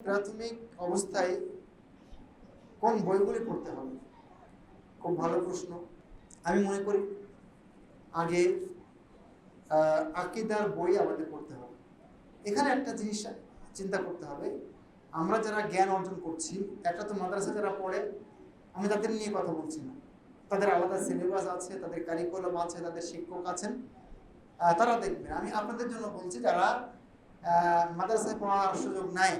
প্রাথমিক অবস্থায় কোন বইগুলি পড়তে হবে? খুব ভালো প্রশ্ন। আমি মনে করি আগে আকিদার বই আমাদের পড়তে হবে। এখানে একটা জিনিস চিন্তা করতে হবে। আমরা যারা জ্ঞান অর্জন করছি, একটা তো মাদ্রাসা যারা পড়ে, আমি তাদের নিয়ে কথা বলছি না। তাদের আলাদা সিলেবাস আছে, তাদের কারিকুলাম আছে, তাদের শিক্ষক আছেন তারা দেখবেন। আমি আপনাদের জন্য বলছি, যারা মাদ্রাসায় পড়ার সুযোগ নাই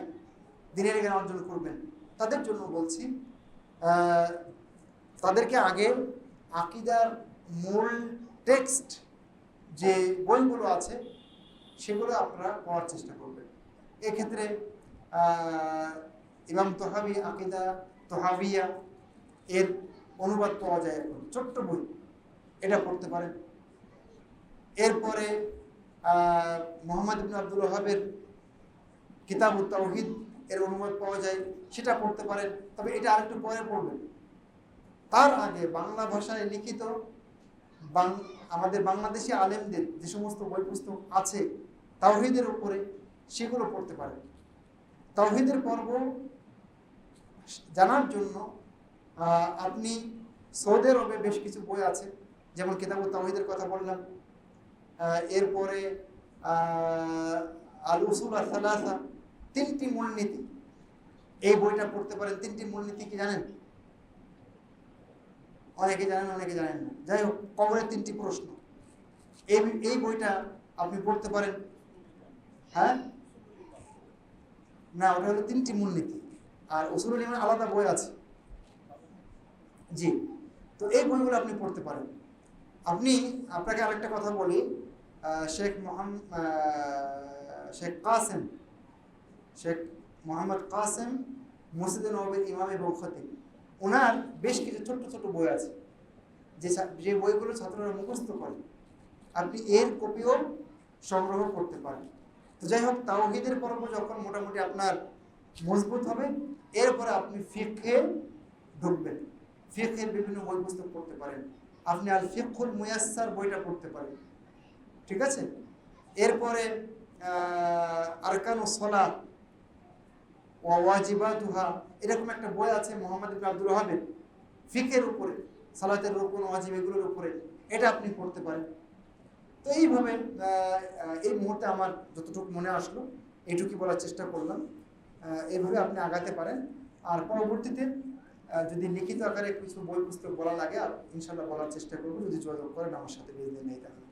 দিনের জ্ঞান অর্জন করবেন। তাদের জন্য বলছি তাদেরকে আগে আকিদার মূল টেক্সট যে বইগুলো আছে, সেগুলো আপনারা পড়ার চেষ্টা করবেন। এক্ষেত্রে ইমাম তোহাবি আকিদা তোহাবিয়া এর অনুবাদ পাওয়া যায় এখন। ছোট্ট বই, এটা পড়তে পারেন। এরপরে মোহাম্মদ ইবিন আব্দুল ওহাবের কিতাব তাওহিদ এর অনুবাদ পাওয়া যায়, সেটা পড়তে পারেন, তবে এটা আরেকটু পরে পড়বেন। তার আগে বাংলা ভাষায় লিখিত আমাদের বাংলাদেশি আলেমদের যে সমস্ত বই পুস্তক আছে, তাওহিদের উপরে সেগুলো পড়তে পারেন। তাওহিদের পর্ব জানার জন্য আপনি সৌদি আরবে বেশ কিছু বই আছে, যেমন কিতাব তাওহিদের কথা বললাম এরপরে আল উসুল আর সালাসা তিনটি মূলনীতি। এই বইটা পড়তে পারেন, তিনটি মূলনীতি কি জানেন? অনেকে জানেন অনেকে জানেন না। যাই হোক কবরের তিনটি প্রশ্ন। এই এই বইটা আপনি পড়তে পারেন। হ্যাঁ? না, ওটা হলো তিনটি মূলনীতি। আর উসুলুল ইমান আলাদা বই আছে। জি। তো এই বইগুলো আপনি পড়তে পারেন। আপনি, আপনাকে আরেকটা কথা বলি। শেখ মোহাম্মদ শেখ কাসেম শেখ মোহাম্মদ কাসেম মসজিদ নবীর ইমাম এবং খতিব। ওনার বেশ কিছু ছোট্ট ছোট বই আছে। যে যে বইগুলো ছাত্ররা মুখস্থ করে। আপনি এর কপিও সংগ্রহ করতে পারেন। তো যাই হোক, তাওহিদের পর্ব যখন মোটামুটি আপনার মজবুত হবে, এরপরে আপনি ফিখে ঢুকবেন। ফিখের বিভিন্ন বই পুস্তক পড়তে পারেন। আপনি আল ফিকুল মুয়াস্সার বইটা পড়তে পারেন। ঠিক আছে? এরপরে আরকান ও সলা ওয়াজিবাতুহা। এরকম একটা বই আছে মোহাম্মদ ইবনে আব্দুল ওহাবের ফিকের উপরে, সালাতের রোকন, ওয়াজিব এগুলোর উপরে। এটা আপনি পড়তে পারেন। তো এইভাবে এই মুহূর্তে আমার যতটুকু মনে আসলো এইটুকুই বলার চেষ্টা করলাম। এইভাবে আপনি আগাতে পারেন। আর পরবর্তীতে যদি লিখিত আকারে কিছু বই পুস্তক বলা লাগে, আর ইনশাল্লাহ বলার চেষ্টা করব। যদি যোগাযোগ করেন, আমার সাথে বেরিয়ে নেই তাহলে